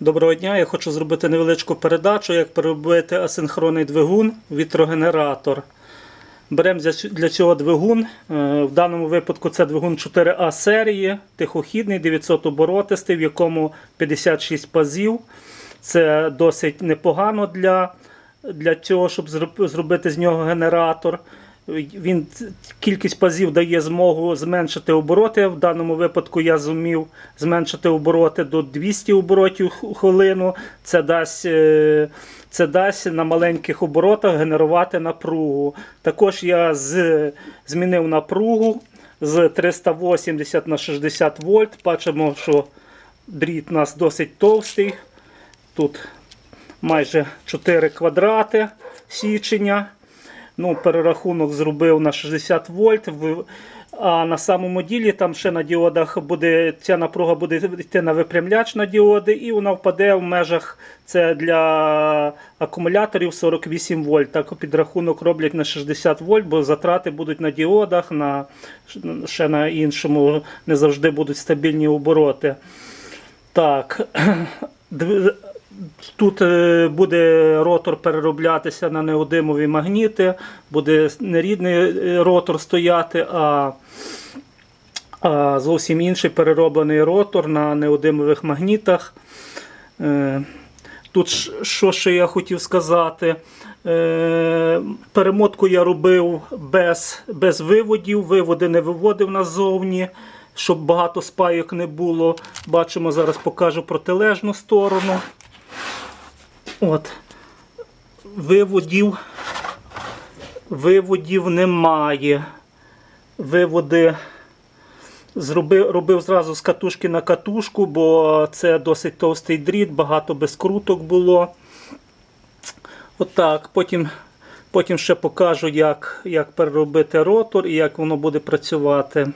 Доброго дня, я хочу зробити невеличку передачу, як переробити асинхронний двигун, вітрогенератор. Беремо для ць- цього двигун. е, В даному випадку це двигун 4А серії, тихохідний, 900 оборотистий, в якому 56 пазів. Це досить непогано для, для цього, щоб зробити з нього генератор. Він кількість пазів дає змогу зменшити обороти. В даному випадку я зумів зменшити обороти до 200 оборотів хвилину. Це дасть, е, це дасть на маленьких оборотах генерувати напругу. Також я з, змінив напругу з 380 на 60 вольт. Бачимо, що дріт у нас досить товстий. Тут майже 4 квадрати січення. Ну, перерахунок зробив на 60 вольт. А на самому ділі там ще на діодах буде ця напруга буде йти на випрямляч на діоди, і вона впаде в межах це для акумуляторів 48 вольт. Так підрахунок роблять на 60 вольт, бо затрати будуть на діодах, на ще на іншому не завжди будуть стабільні обороти. Так. Тут е, буде ротор перероблятися на неодимові магніти, буде не рідний е, ротор стояти, а, зовсім інший перероблений ротор на неодимових магнітах. Е, Тут що ще я хотів сказати. Перемотку я робив без, без виводів, виводи не виводив назовні, щоб багато спайок не було. Бачимо, зараз покажу протилежну сторону. От. Виводів, виводів немає. Виводи зробив, робив зразу з катушки на катушку, бо це досить товстий дріт, багато безкруток було. Отак. Потім, потім ще покажу, як, як переробити ротор і як воно буде працювати.